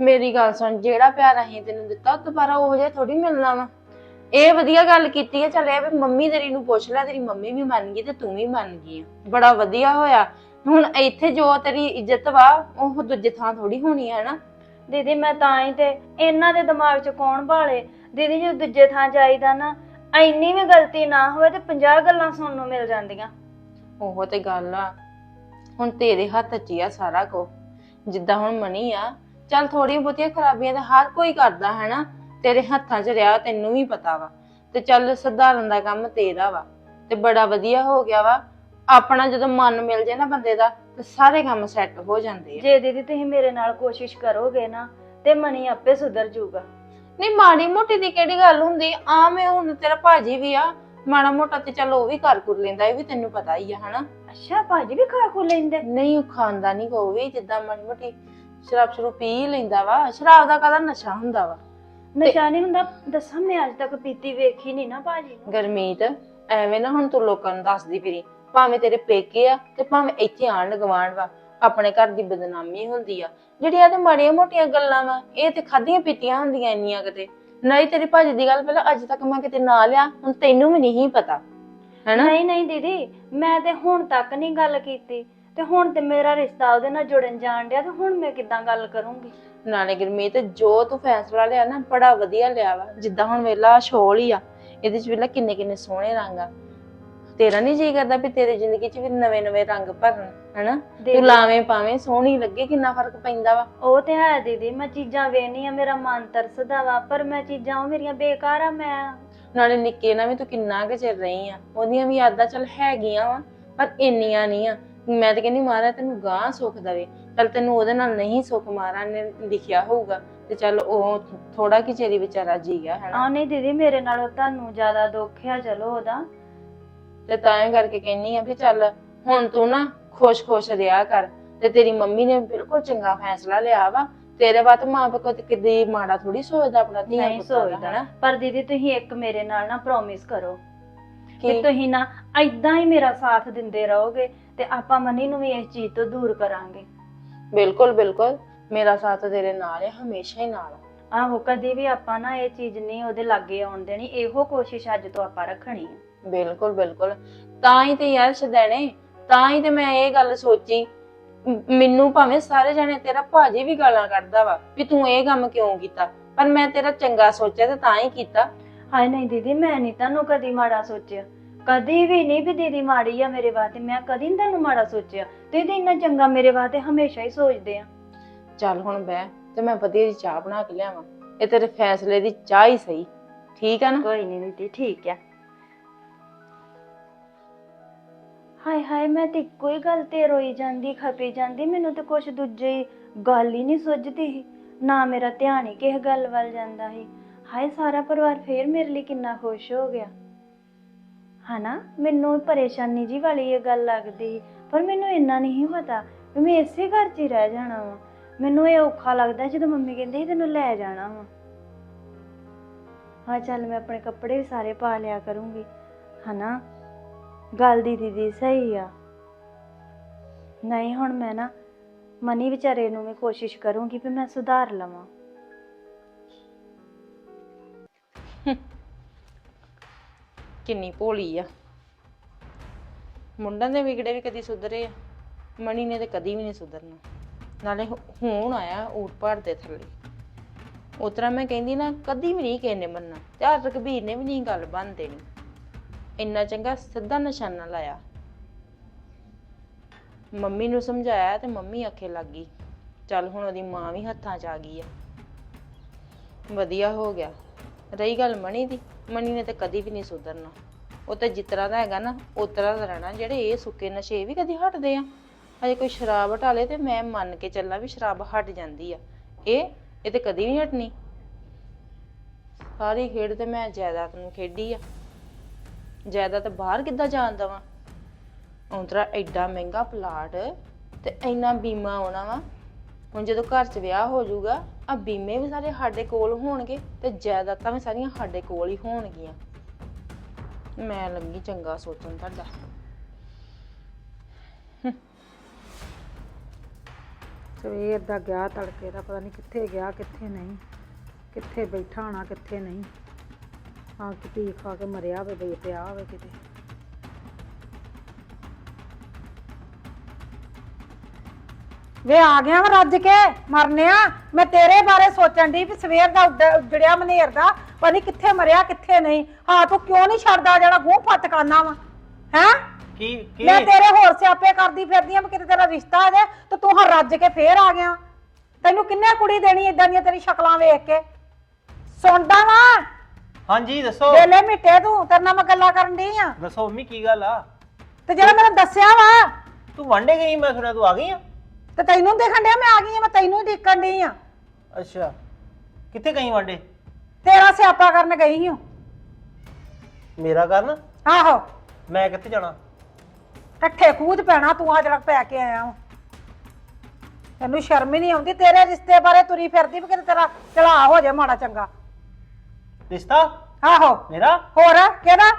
ਮੇਰੀ ਗੱਲ ਸੁਣ ਜਿਹੜਾ ਪਿਆਰ ਅਸੀਂ ਤੈਨੂੰ ਦਿੱਤਾ ਉਹ ਦੁਬਾਰਾ ਉਹ ਜਿਹਾ ਥੋੜੀ ਮਿਲਣਾ ਵਾ। ਇਹ ਵਧੀਆ ਗੱਲ ਕੀਤੀ ਹੈ ਚੱਲ ਇਹ ਵੀ ਮੰਮੀ ਤੇਰੀ ਨੂੰ ਪੁੱਛ ਲੈ ਤੇਰੀ ਮੰਮੀ ਵੀ ਮੰਨ ਗਈ ਤੇ ਤੂੰ ਵੀ ਮੰਨ ਗਈ ਆ। ਬੜਾ ਵਧੀਆ ਹੋਇਆ। ਹੁਣ ਇੱਥੇ ਜੋ ਤੇਰੀ ਇੱਜ਼ਤ ਵਾ ਉਹ ਦੂਜੇ ਥਾਂ ਥੋੜੀ ਹੋਣੀ ਹੈ ਨਾ ਦੀਦੀ ਮੈਂ ਤਾਂ ਹੀ ਤੇ ਇਹਨਾਂ ਦੇ ਦਿਮਾਗ 'ਚ ਕੌਣ ਭਾਲੇ ਦੀਦੀ ਜੇ ਦੂਜੇ ਥਾਂ ਜਾਈਦਾ ਨਾ ਇੰਨੀ ਵੀ ਗਲਤੀ ਨਾ ਹੋਵੇ ਤੇ 50 ਗੱਲਾਂ ਸੁਣਨ ਨੂੰ ਮਿਲ ਜਾਂਦੀਆਂ। ਉਹ ਤੇ ਗੱਲ ਆ। ਹੁਣ ਤੇਰੇ ਹੱਥ 'ਚ ਹੀ ਆ ਸਾਰਾ ਕੁਝ ਜਿੱਦਾਂ ਹੁਣ ਮਣੀ ਆ ਚੱਲ ਥੋੜੀਆਂ ਬਹੁਤੀਆਂ ਖਰਾਬੀਆਂ ਤਾਂ ਹਰ ਕੋਈ ਕਰਦਾ ਹੈ ਨਾ ਤੇਰੇ ਹੱਥਾਂ 'ਚ ਰਿਹਾ ਤੈਨੂੰ ਵੀ ਪਤਾ ਵਾ। ਤੇ ਚੱਲ ਸੁਧਾਰਨ ਦਾ ਕੰਮ ਤੇਰਾ ਵਾ। ਤੇ ਬੜਾ ਵਧੀਆ ਹੋ ਗਿਆ ਵਾ। ਆਪਣਾ ਜਦੋਂ ਮਨ ਮਿਲ ਜੇ ਨਾ ਬੰਦੇ ਦਾ ਤੇ ਸਾਰੇ ਕੰਮ ਸੈੱਟ ਹੋ ਜਾਂਦੇ ਆ। ਜੇ ਦੀਦੀ ਤੁਸੀਂ ਮੇਰੇ ਨਾਲ ਕੋਸ਼ਿਸ਼ ਕਰੋਗੇ ਨਾ ਤੇ ਮਣੀ ਆਪੇ ਸੁਧਰ ਜਾਊਗਾ। ਨਹੀਂ ਮਾੜੀ ਮੋਟੀ ਦੀ ਕਿਹੜੀ ਗੱਲ ਹੁੰਦੀ? ਆ ਮੈਂ ਹੁਣ ਤੇਰਾ ਭਾਜੀ ਵੀ ਆ। ਮਾੜਾ ਮੋਟਾ ਤੇ ਚੱਲ ਉਹ ਵੀ ਕਰ ਕੁਰ ਲੈਂਦਾ ਇਹ ਵੀ ਤੈਨੂੰ ਪਤਾ ਹੀ ਆ ਹਨਾ? ਅੱਛਾ ਭਾਜੀ ਵੀ ਖਾ ਖੂ ਲੈਂਦੇ? ਨਹੀਂ ਉਹ ਖਾਂਦਾ ਨਹੀਂ ਕੋ ਵੀ ਜਿੱਦਾਂ ਮਾੜੀ ਮੋਟੀ ਸ਼ਰਾਬ ਸ਼ਰੂ ਪੀ ਲੈਂਦਾ ਵਾ। ਸ਼ਰਾਬ ਦਾ ਕਦਾ ਨਸ਼ਾ ਹੁੰਦਾ ਵਾ? ਨਸ਼ਾ ਨਹੀਂ ਹੁੰਦਾ ਦੱਸਾਂ ਮੈਂ ਅੱਜ ਤੱਕ ਪੀਤੀ ਵੇਖੀ ਨਹੀਂ ਨਾ ਭਾਜੀ ਨੂੰ। ਗਰਮੀਤ ਐਵੇਂ ਨਾ ਹੁਣ ਤੂੰ ਲੋਕਾਂ ਨੂੰ ਦੱਸਦੀ ਫਿਰੀ ਭਾਵੇਂ ਤੇਰੇ ਪੇਕੇ ਆ ਤੇ ਭਾਵੇਂ ਇੱਥੇ ਆਣ ਗਵਾਂਡ ਵਾ ਆਪਣੇ ਘਰ ਦੀ ਬਦਨਾਮੀ ਹੁੰਦੀ ਆ। ਜਿਹੜੀਆਂ ਤੇ ਮਾੜੀਆਂ ਮੋਟੀਆਂ ਗੱਲਾਂ ਵਾ ਇਹ ਤੇ ਖਾਧੀਆਂ ਪੀਤੀਆਂ ਹੁੰਦੀਆਂ ਇੰਨੀਆਂ ਕਿਤੇ ਨਹੀਂ ਤੇਰੀ ਭਾਜੀ ਦੀ ਗੱਲ ਪਹਿਲਾਂ ਅੱਜ ਤੱਕ ਮੈਂ ਕਿਤੇ ਨਾ ਲਿਆ ਹੁਣ ਤੈਨੂੰ ਵੀ ਨਹੀਂ ਪਤਾ। ਹੈਨਾ? ਨਹੀਂ ਨਹੀਂ ਦੀਦੀ ਮੈਂ ਤੇ ਹੁਣ ਤੱਕ ਨਹੀਂ ਗੱਲ ਕੀਤੀ। ਤੇ ਹੁਣ ਤੇ ਮੇਰਾ ਰਿਸ਼ਤਾ ਉਹਦੇ ਨਾਲ ਜੁੜਨ ਜਾਣ ਡਿਆ ਤੇ ਹੁਣ ਮੈਂ ਕਿੱਦਾਂ ਗੱਲ ਕਰੂੰਗੀ? ਨਾਲੇ ਗੁਰਮੀਤ ਜੋ ਤੂੰ ਫੈਸਲਾ ਲਿਆ ਨਾ ਬੜਾ ਵਧੀਆ ਲਿਆ ਵਾ। ਜਿੱਦਾਂ ਹੁਣ ਵੇਲਾ ਸ਼ੋਲ ਹੀ ਆ। ਇਹਦੇ ਚ ਵੇਲਾ ਕਿੰਨੇ ਕਿੰਨੇ ਸੋਹਣੇ ਰੰਗ ਆ। ਤੇਰਾ ਨਹੀਂ ਜੀ ਕਰਦਾ ਵੀ ਤੇਰੀ ਜ਼ਿੰਦਗੀ ਚ ਵੀ ਨਵੇਂ ਨਵੇਂ ਰੰਗ ਭਰਨ ਹਨਾ? ਤੂੰ ਲਾਵੇਂ ਪਾਵੇਂ ਸੋਹਣੀ ਲੱਗੇ ਕਿੰਨਾ ਫ਼ਰਕ ਪੈਂਦਾ ਵਾ। ਉਹ ਤੇ ਹੈ ਦੀਦੀ ਮੈਂ ਚੀਜ਼ਾਂ ਵੇਖਨੀ ਆ ਮੇਰਾ ਮਨ ਤਰਸਦਾ ਵਾ ਪਰ ਮੈਂ ਚੀਜ਼ਾਂ ਉਹ ਮੇਰੀਆਂ ਬੇਕਾਰ ਆ ਮੈਂ। ਨਾਲੇ ਨਿੱਕੇ ਨਾਲ ਵੀ ਤੂੰ ਕਿੰਨਾ ਕੁ ਚਿਰ ਰਹੀ ਆ। ਉਹਦੀਆਂ ਵੀ ਆਦਾਂ ਚੱਲ ਹੈਗੀਆਂ ਵਾ ਪਰ ਇੰਨੀਆਂ ਨਹੀਂ ਆ। ਮੈਂ ਤਾਂ ਕਹਿੰਦੀ ਮਹਾਰਾਜ ਤੈਨੂੰ ਗਾਂ ਸੁੱਖ ਦਵੇ। ਚੱਲ ਤੈਨੂੰ ਉਹਦੇ ਨਾਲ ਨਹੀਂ ਸੁੱਖ ਮਹਾਰਾਜ ਨੇ ਲਿਖਿਆ ਹੋਊਗਾ। ਤੇ ਚੱਲ ਉਹ ਥੋੜਾ ਕਿ ਚਿਰ ਹੀ ਵਿਚਾਰਾ ਜੀ ਗਿਆ ਹਨਾ ਆ ਨਹੀਂ ਦੀਦੀ ਮੇਰੇ ਨਾਲੋਂ ਤੁਹਾਨੂੰ ਜ਼ਿਆਦਾ ਦੁੱਖ ਆ ਚਲੋ ਉਹਦਾ। ਤੇ ਤਾਂ ਇਹ ਕਰਕੇ ਕਹਿੰਨੀ ਆ ਵੀ ਚੱਲ ਹੁਣ ਤੂੰ ਨਾ ਖੁਸ਼-ਖੁਸ਼ ਰਿਹਾ ਕਰ। ਤੇ ਤੇਰੀ ਮੰਮੀ ਨੇ ਬਿਲਕੁਲ ਚੰਗਾ ਫੈਸਲਾ ਲਿਆ ਵਾ। ਤੇਰੇ ਬਾਤ ਮਾਂ ਪਿਓ ਤੇ ਕਿਤੇ ਮਾੜਾ ਥੋੜੀ ਸੋਚਦਾ ਆਪਣਾ ਧੀਆ ਨਹੀਂ ਸੋਚਦਾ। ਪਰ ਦੀਦੀ ਤੁਸੀਂ ਇੱਕ ਮੇਰੇ ਨਾਲ ਨਾ ਪ੍ਰੋਮਿਸ ਕਰੋ। ਕਿ? ਤੁਸੀਂ ਨਾ ਐਦਾਂ ਹੀ ਮੇਰਾ ਸਾਥ ਦਿੰਦੇ ਰਹੋਗੇ। ਤੇ ਆਪਾਂ ਮਨੀ ਨੂੰ ਵੀ ਇਸ ਚੀਜ਼ ਤੋਂ ਦੂਰ ਕਰਾਂਗੇ। ਬਿਲਕੁਲ ਬਿਲਕੁਲ। ਮੇਰਾ ਸਾਥ ਤੇਰੇ ਨਾਲ ਹੈ ਹਮੇਸ਼ਾ ਹੀ ਨਾਲ। ਆਹੋ ਕਦੀ ਵੀ ਆਪਾਂ ਨਾ ਇਹ ਚੀਜ਼ ਨਹੀਂ ਉਹਦੇ ਲਾਗੇ ਆਉਣ ਦੇਣੀ ਇਹੋ ਕੋਸ਼ਿਸ਼ ਅੱਜ ਤੋਂ ਆਪਾਂ ਰੱਖਣੀ ਆ ਬਿਲਕੁਲ ਬਿਲਕੁਲ। ਤਾਂ ਹੀ ਤੇ ਯਾਰ ਸਦੈਣੇ ਤਾਂ ਹੀ ਤੇ ਮੈਂ ਇਹ ਗੱਲ ਸੋਚੀ। ਮ- ਮੈਨੂੰ ਭਾਵੇਂ ਸਾਰੇ ਜਣੇ ਤੇਰਾ ਭਾਜੀ ਵੀ ਗਾਲਾਂ ਕੱਢਦਾ ਵਾ ਵੀ ਤੂੰ ਇਹ ਕੰਮ ਕਿਉਂ ਕੀਤਾ ਪਰ ਮੈਂ ਤੇਰਾ ਚੰਗਾ ਸੋਚਿਆ ਤੇ ਤਾਂ ਹੀ ਕੀਤਾ। ਹਾਏ ਨਹੀਂ ਦੀਦੀ ਮੈਂ ਨਹੀਂ ਤੁਹਾਨੂੰ ਕਦੀ ਮਾੜਾ ਸੋਚਿਆ। ਕਦੀ ਵੀ ਨਹੀਂ ਵੀ ਦੀਦੀ ਮਾੜੀ ਆ ਮੇਰੇ ਵਾਸਤੇ ਮੈਂ ਕਦੀ ਨੀ ਤੁਹਾਨੂੰ ਮਾੜਾ ਸੋਚਿਆ। ਤੁਸੀਂ ਤਾਂ ਇੰਨਾ ਚੰਗਾ ਮੇਰੇ ਵਾਸਤੇ ਹਮੇਸ਼ਾ ਹੀ ਸੋਚਦੇ ਆ। ਚੱਲ ਹੁਣ ਬਹਿ ਤੇ ਮੈਂ ਵਧੀਆ ਦੀ ਚਾਹ ਬਣਾ ਕੇ ਲਿਆਵਾਂ। ਇਹ ਤੇਰੇ ਫੈਸਲੇ ਦੀ ਚਾਹ ਹੀ ਸਹੀ। ਠੀਕ ਆ ਨਾ? ਕੋਈ ਨਹੀਂ ਦੀਦੀ ਠੀਕ ਆ। ਹਾਏ ਹਾਏ ਮੈਂ ਤੇ ਇੱਕੋ ਹੀ ਗੱਲ ਤੇ ਰੋਈ ਜਾਂਦੀ ਖਪੀ ਜਾਂਦੀ ਮੈਨੂੰ ਤੇ ਕੁਛ ਦੂਜੇ ਹੀ ਗੱਲ ਹੀ ਨਹੀਂ ਸੁੱਝਦੀ ਸੀ। ਨਾ ਮੇਰਾ ਧਿਆਨ ਹੀ ਕਿਸੇ ਗੱਲ ਵੱਲ ਜਾਂਦਾ ਸੀ। ਹਾਏ ਸਾਰਾ ਪਰਿਵਾਰ ਫੇਰ ਮੇਰੇ ਲਈ ਕਿੰਨਾ ਖੁਸ਼ ਹੋ ਗਿਆ। ਹਨਾ? ਮੈਨੂੰ ਪਰੇਸ਼ਾਨੀ ਜੀ ਵਾਲੀ ਇਹ ਗੱਲ ਲੱਗਦੀ, ਪਰ ਮੈਨੂੰ ਇੰਨਾ ਨਹੀਂ ਪਤਾ ਵੀ ਮੈਂ ਇਸੇ ਘਰ 'ਚ ਹੀ ਰਹਿ ਜਾਣਾ ਵਾ। ਮੈਨੂੰ ਇਹ ਔਖਾ ਲੱਗਦਾ ਜਦੋਂ ਮੰਮੀ ਕਹਿੰਦੇ ਸੀ ਤੈਨੂੰ ਲੈ ਜਾਣਾ ਵਾ। ਹਾਂ, ਚੱਲ ਮੈਂ ਆਪਣੇ ਕੱਪੜੇ ਵੀ ਸਾਰੇ ਪਾ ਲਿਆ ਕਰੂੰਗੀ, ਹਨਾ? ਗੱਲ ਦੀ ਦੀਦੀ ਸਹੀ ਆ। ਨਹੀਂ, ਹੁਣ ਮੈਂ ਨਾ ਮਨੀ ਵਿਚਾਰੇ ਨੂੰ ਵੀ ਕੋਸ਼ਿਸ਼ ਕਰੂੰਗੀ ਵੀ ਮੈਂ ਸੁਧਾਰ ਲਵਾਂ। ਕਿੰਨੀ ਭੋਲੀ ਆ। ਮੁੰਡਿਆਂ ਦੇ ਵਿਗੜੇ ਵੀ ਕਦੀ ਸੁਧਰੇ ਆ, ਮਣੀ ਨੇ ਤੇ ਕਦੀ ਵੀ ਨਹੀਂ ਸੁਧਰਨਾ। ਨਾਲੇ ਹੁ- ਹੁਣ ਆਇਆ ਊਟ ਪਾੜ ਦੇ ਥੱਲੇ। ਉਤਰਾ ਮੈਂ ਕਹਿੰਦੀ ਨਾ, ਕਦੀ ਵੀ ਨਹੀਂ ਕਿਸੇ ਨੇ ਮੰਨਣਾ। ਤੇ ਆਹ ਰਘਬੀਰ ਨੇ ਵੀ ਨਹੀਂ ਗੱਲ ਬੰਨ ਦੇਣੀ। ਇੰਨਾ ਚੰਗਾ ਸਿੱਧਾ ਨਿਸ਼ਾਨਾ ਲਾਇਆ। ਮੰਮੀ ਨੂੰ ਸਮਝਾਇਆ ਤੇ ਮੰਮੀ ਆਖੇ ਲੱਗ ਗਈ, ਚੱਲ ਹੁਣ ਉਹਦੀ ਮਾਂ ਵੀ ਹੱਥਾਂ 'ਚ ਆ ਗਈ ਆ। ਵਧੀਆ ਹੋ ਗਿਆ। ਰਹੀ ਗੱਲ ਮਣੀ ਦੀ? ਮਣੀ ਨੇ ਤੇ ਕਦੀ ਵੀ ਨਹੀਂ ਸੁਧਰਨਾ। ਉਹ ਤੇ ਜਿਸ ਤਰ੍ਹਾਂ ਦਾ ਹੈਗਾ ਨਾ, ਉਸ ਤਰ੍ਹਾਂ ਦਾ ਰਹਿਣਾ। ਜਿਹੜੇ ਇਹ ਸੁੱਕੇ ਨਸ਼ੇ ਵੀ ਕਦੀ ਹਟਦੇ ਆ। ਅਜੇ ਕੋਈ ਸ਼ਰਾਬ ਹਟਾਲੇ ਤੇ ਮੈਂ ਮੰਨ ਕੇ ਚੱਲਾਂ ਵੀ ਸ਼ਰਾਬ ਹਟ ਜਾਂਦੀ ਆ। ਇਹ ਇਹ ਤੇ ਕਦੀ ਨਹੀਂ ਹਟਣੀ। ਸਾਰੀ ਖੇਡ ਤੇ ਮੈਂ ਜਾਇਦਾਦ ਨੂੰ ਖੇਡੀ ਆ। ਜਾਇਦਾਦ ਬਾਹਰ ਕਿੱਦਾਂ ਜਾਣ ਦਵਾਂ? ਔਂਤਰਾ ਐਡਾ ਮਹਿੰਗਾ ਪਲਾਟ ਤੇ ਇੰਨਾ ਬੀਮਾ ਆਉਣਾ ਵਾ। ਹੁਣ ਜਦੋਂ ਘਰ 'ਚ ਵਿਆਹ ਹੋ ਜਾਊਗਾ ਆ ਬੀਮੇ ਵੀ ਸਾਰੇ ਸਾਡੇ ਕੋਲ ਹੋਣਗੇ ਤੇ ਜਾਇਦਾਦਾਂ ਵੀ ਸਾਰੀਆਂ ਸਾਡੇ ਕੋਲ ਹੀ ਹੋਣਗੀਆਂ। ਮੈਂ ਲੱਗੀ ਚੰਗਾ ਸੋਚਣ ਤੁਹਾਡਾ। ਸਵੇਰ ਦਾ ਗਿਆ ਤੜਕੇ ਦਾ, ਪਤਾ ਨਹੀਂ ਕਿੱਥੇ ਗਿਆ, ਕਿੱਥੇ ਨਹੀਂ, ਕਿੱਥੇ ਬੈਠਾ ਹੋਣਾ, ਕਿੱਥੇ ਨਹੀਂ। ਆ ਕਿ ਪੀ ਖਾ ਕੇ ਮਰਿਆ ਹੋਵੇ ਬਈ ਪਿਆ ਹੋਵੇ ਕਿਤੇ। ਵੇ ਆ ਗਿਆ ਵਾ ਰੱਜ ਕੇ ਮਰਨਿਆ। ਮੈਂ ਤੇਰੇ ਬਾਰੇ ਸੋਚਣ ਦੀ ਵੀ ਸਵੇਰ ਦਾ ਉੱਡ- ਉੱਜੜਿਆ ਮਨੇਰ ਦਾ ਪਤਾ ਨਹੀਂ ਕਿੱਥੇ ਮਰਿਆ ਕਿੱਥੇ ਨਹੀਂ। ਹਾਂ ਤੂੰ ਕਿਉਂ ਨਹੀਂ ਛੱਡਦਾ ਜਿਹੜਾ ਗੂੰ ਫਟਕਾਨਾ ਵਾ? ਹੈ? ਕੀ ਕੀ? ਮੈਂ ਤੇਰੇ ਹੋਰ ਸਿਆਪੇ ਕਰਦੀ ਫਿਰਦੀ ਆਂ ਕਿਤੇ ਤੇਰਾ ਰਿਸ਼ਤਾ ਆ ਜਾਏ ਤੇ ਤੂੰ ਹਾਂ ਰੱਜ ਕੇ ਫੇਰ ਆ ਗਿਆ। ਤੈਨੂੰ ਕਿੰਨੇ ਕੁੜੀ ਦੇਣੀ ਇਦਾਂ ਦੀਆਂ ਤੇਰੀ ਸ਼ਕਲਾਂ ਵੇਖ ਕੇ? ਸੁਣਦਾ ਵਾ? ਹਾਂਜੀ ਦੱਸੋ। ਵੇਲੇ ਮਿੱਟੇ ਤੂੰ ਤੇਰੇ ਨਾਲ ਮੈਂ ਗੱਲਾਂ ਕਰਨ ਦੀ ਆ। ਦੱਸੋ ਮੰਮੀ ਕੀ ਗੱਲ ਆ? ਤੇ ਜਿਹੜਾ ਮੈਨੂੰ ਦੱਸਿਆ ਵਾ? ਤੂੰ ਵਾਂਡੇ ਗਈ ਮੈਂ ਸੁਣਿਆ ਤੂੰ ਆ ਗਈ ਆ? ਤੇ ਤੈਨੂੰ ਦੇਖਣ ਡਿਆ ਮੈਂ ਆ ਗਈ ਆ ਮੈਂ ਤੈਨੂੰ ਹੀ ਦੇਖਣ ਡਈ ਆ। ਅੱਛਾ। ਕਿੱਥੇ ਗਈ ਵਾਂਡੇ? ਤੇਰਾ ਸਿਆਪਾ ਕਰਨ ਗਈ ਹਾਂ ਮੇਰਾ ਕਰਨ? ਆਹੋ। ਮੈਂ ਕਿੱਥੇ ਜਾਣਾ? ਠੱਠੇ ਖੂਦ ਪੈਣਾ ਤੂੰ ਆ ਜਿਹੜਾ ਪੈ ਕੇ ਆਇਆ ਵਾ। ਤੈਨੂੰ ਸ਼ਰਮ ਹੀ ਨਹੀਂ ਆਉਂਦੀ ਤੇਰੇ ਰਿਸ਼ਤੇ ਬਾਰੇ ਤੁਰੀ ਫਿਰਦੀ ਵੀ ਕਿਤੇ ਤੇਰਾ ਚੜਾ ਹੋ ਜਾਏ ਮਾੜਾ ਚੰਗਾ। ਰਿਸ਼ਤਾ? ਆਹੋ। ਮੇਰਾ? ਹੋਰ ਕਿਹਦਾ?